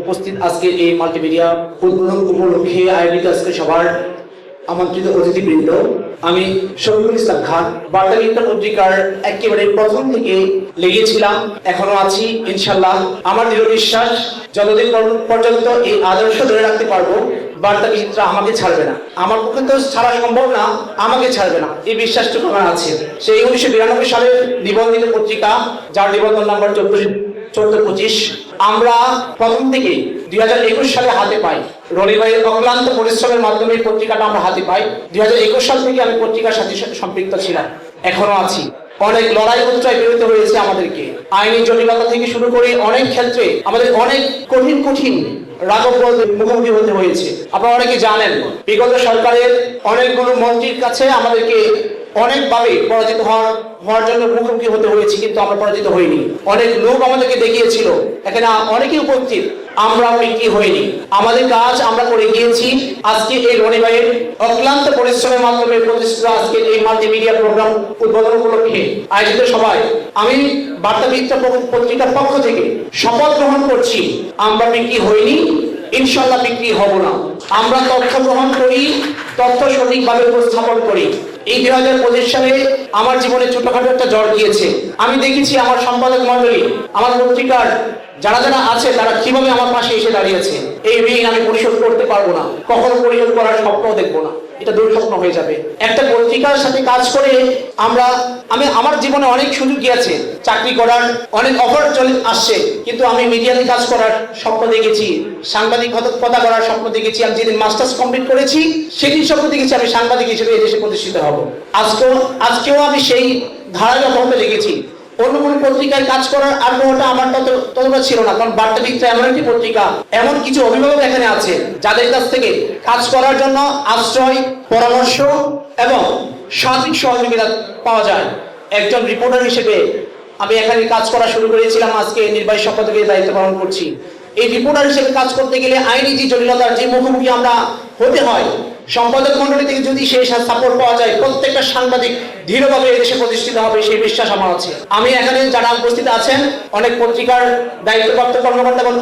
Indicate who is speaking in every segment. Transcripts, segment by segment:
Speaker 1: উপস্থিত আজকে এই মাল্টিমিডিয়া উদ্বোধন উপলক্ষে আয়োজিত আজকে সবার আমন্ত্রিত অতিথিবৃন্দ। আমি শফিকুল ইসলাম খান বার্তা বিজ্ঞান পত্রিকার একেবারে প্রথম থেকে লেগেছিলাম, এখনও আছি ইনশাল্লাহ আমার দৃঢ় বিশ্বাস, যতদিন পর্যন্ত এই আদর্শ ধরে রাখতে পারব, বার্তা বিচিত্রা আমাকে ছাড়বে না। আমার পক্ষে তো ছাড়া সম্ভব না, আমাকে ছাড়বে না। এই বিশ্বাসটুকু আমার আছে। সেই উনিশশো বিরানব্বই সালের নিবন্ধিত পত্রিকা, যার নিবন্ধন নাম্বার চোদ্দ চোদ্দ পঁচিশ, আমরা প্রথম থেকে দুই হাজার একুশ সালে হাতে পাই। রনিবাইয়ের অক্লান্ত পরিশ্রমের মাধ্যমে পত্রিকাটা আমরা হাতে পাই। দুই হাজার একুশ সাল থেকে আমি পত্রিকার সাথে সম্পৃক্ত ছিলাম, এখনও আছি। অনেক লড়াই উচ্চায় বেরোতে হয়েছে আমাদেরকে। আইনি জটিলতা থেকে শুরু করে অনেক ক্ষেত্রে আমাদের অনেক কঠিন কঠিন মুখোমুখি হতে হয়েছে। আপনারা অনেকে জানেন, বিগত সরকারের অনেকগুলো মন্ত্রীর কাছে আমাদেরকে অনেকভাবে পরাজিত হওয়ার হওয়ার জন্য মুখোমুখি হতে হয়েছে, কিন্তু আমরা পরাজিত হইনি। অনেক লোক আমাদেরকে দেখিয়েছিল, এখানে অনেকে উপস্থিত, আমরা বিক্রি হইনি। আমাদের কাজ আমরা করে গিয়েছি, আজকে এই রনিবাইয়ের অক্লান্ত পরিশ্রমের মাধ্যমে প্রতিষ্ঠিত আজকে এই মাল্টিমিডিয়া প্রোগ্রাম উদ্বোধন উপলক্ষে আয়োজিত সবাই আমি বার্তাবিত্ত পত্রিকার পক্ষ থেকে শপথ গ্রহণ করছি, আমরা বিক্রি হইনি ইনশাল্লাহ বিক্রি হব না। আমরা তথ্য গ্রহণ করি তথ্য সঠিকভাবে উপস্থাপন করি। এই দুই হাজার পঁচিশ সালে আমার জীবনে ছোটখাটো একটা জ্বর গিয়েছে। আমি দেখেছি আমার সম্পাদক মন্ডলী আমার পত্রিকার যারা যারা আছে, তারা কীভাবে আমার পাশে এসে দাঁড়িয়েছে। এই ঋণ আমি পরিশোধ করতে পারব না, কখনো পরিশোধ করার স্বপ্নও দেখব না। এটা দুঃস্বপ্ন হয়ে যাবে। একটা পত্রিকার সাথে কাজ করে আমরা, আমি, আমার জীবনে অনেক সুযোগ গিয়েছে চাকরি করার অনেক অফার চলে, আসছে। কিন্তু আমি মিডিয়াতে কাজ করার স্বপ্ন দেখেছি। সাংবাদিকতা করার স্বপ্ন দেখেছি। আমি যেদিন মাস্টার্স কমপ্লিট করেছি, সেদিন স্বপ্ন দেখেছি আমি সাংবাদিক হিসেবে এদেশে প্রতিষ্ঠিত হব। আজকেও আজকেও আমি সেই অবহত লেগেছি অন্য কোনো পত্রিকায় কাজ করার আগ্রহটা আমার তত ততটা ছিল না, কারণ বার্তা এমন একটি পত্রিকা, এমন কিছু অভিভাবক এখানে আছে যাদের কাছ থেকে কাজ করার জন্য আশ্রয়, পরামর্শ এবং সার্বিক সহযোগিতা পাওয়া যায়। একজন রিপোর্টার হিসেবে আমি এখানে কাজ করা শুরু করেছিলাম, আজকে নির্বাহী শপথকে দায়িত্ব পালন করছি। এই রিপোর্টার হিসেবে কাজ করতে গেলে আইনি যে জটিলতার যে মুখোমুখি আমরা হতে হয় সম্পাদক মন্ডলী থেকে যদি সেই সাপোর্ট পাওয়া যায়, প্রত্যেকটা সাংবাদিক দৃঢ়ভাবে এদেশে প্রতিষ্ঠিত হবে, সেই বিশ্বাস আমার আছে। আমি এখানে যারা উপস্থিত আছেন, অনেক পত্রিকার দায়িত্বপ্রাপ্ত কর্মকর্তা এবং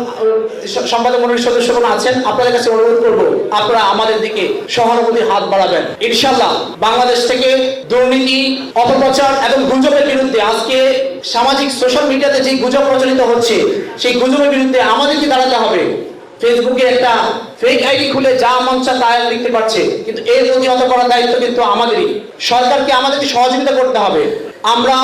Speaker 1: সম্পাদক মন্ডলীর সদস্যগণ আছেন, আপনাদের কাছে অনুরোধ করব, আপনারা আমাদের দিকে সহানুভূতির হাত বাড়াবেন। ইনশাল্লাহ বাংলাদেশ থেকে দুর্নীতি, অপপ্রচার এবং গুজবের বিরুদ্ধে আজকে সামাজিক সোশ্যাল মিডিয়াতে যে গুজব প্রচলিত হচ্ছে, সেই গুজবের বিরুদ্ধে আমাদেরকে দাঁড়াতে হবে। ফেসবুকে একটা ফেক আইডি খুলে যা মন চা তা লিখতে পারছে কিন্তু এর প্রতিহত করার দায়িত্ব কিন্তু আমাদেরই। সরকারকে আমাদেরকে সহযোগিতা করতে হবে। আমরা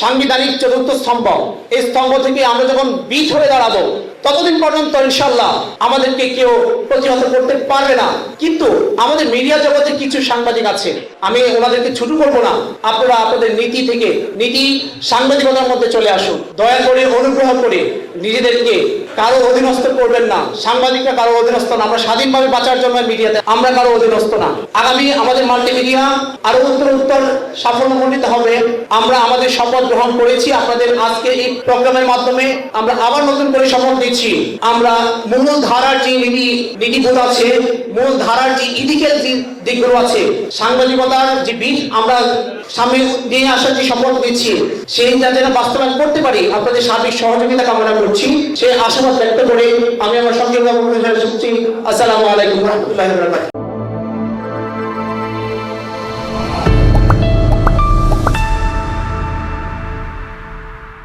Speaker 1: সাংবিধানিক চতুর্থ স্তম্ভ। এই স্তম্ভ থেকে আমরা যখন বীজ হয়ে দাঁড়াবো ততদিন পর্যন্ত ইনশাল্লাহ আমাদেরকে কেউ প্রতিহত করতে পারবে না। কিন্তু আমাদের মিডিয়া জগতে কিছু সাংবাদিক আছে। আমি ওনাদেরকে ছুটু করব না। আপনারা আপনাদের নীতি থেকে, নীতি সাংবাদিকতার মধ্যে চলে আসুন। দয়া করে অনুগ্রহ করে নিজেদেরকে কারও অধীনস্থ করবেন না। সাংবাদিকরা কারও অধীনস্থ না। আমরা স্বাধীনভাবে বাঁচার জন্য মিডিয়াতে আমরা কারও অধীনস্থ না। আগামী আমাদের মাল্টিমিডিয়া আরও উত্তর উত্তর সাফল্যমণ্ডিত হবে। আমরা আমাদের শপথ গ্রহণ করেছি। আপনাদের আজকে এই প্রোগ্রামের মাধ্যমে আমরা আবার নতুন করে শপথ নিচ্ছি আমরা মূল ধারার যে নীতি নীতিবোধ আছে মূল ধারার যে ইথিক্যাল যে দিকগুলো আছে, সাংবাদিকতার যে বিল আমরা সামনে নিয়ে আসার যে শপথ নিচ্ছি সেই যা যেন বাস্তবায়ন করতে পারি, আপনাদের সার্বিক সহযোগিতা কামনা করছি। সেই আশাবাদ ব্যক্ত করে আমি আমার সঙ্গে করছি আসসালামু আলাইকুম রহমতুল্লাহ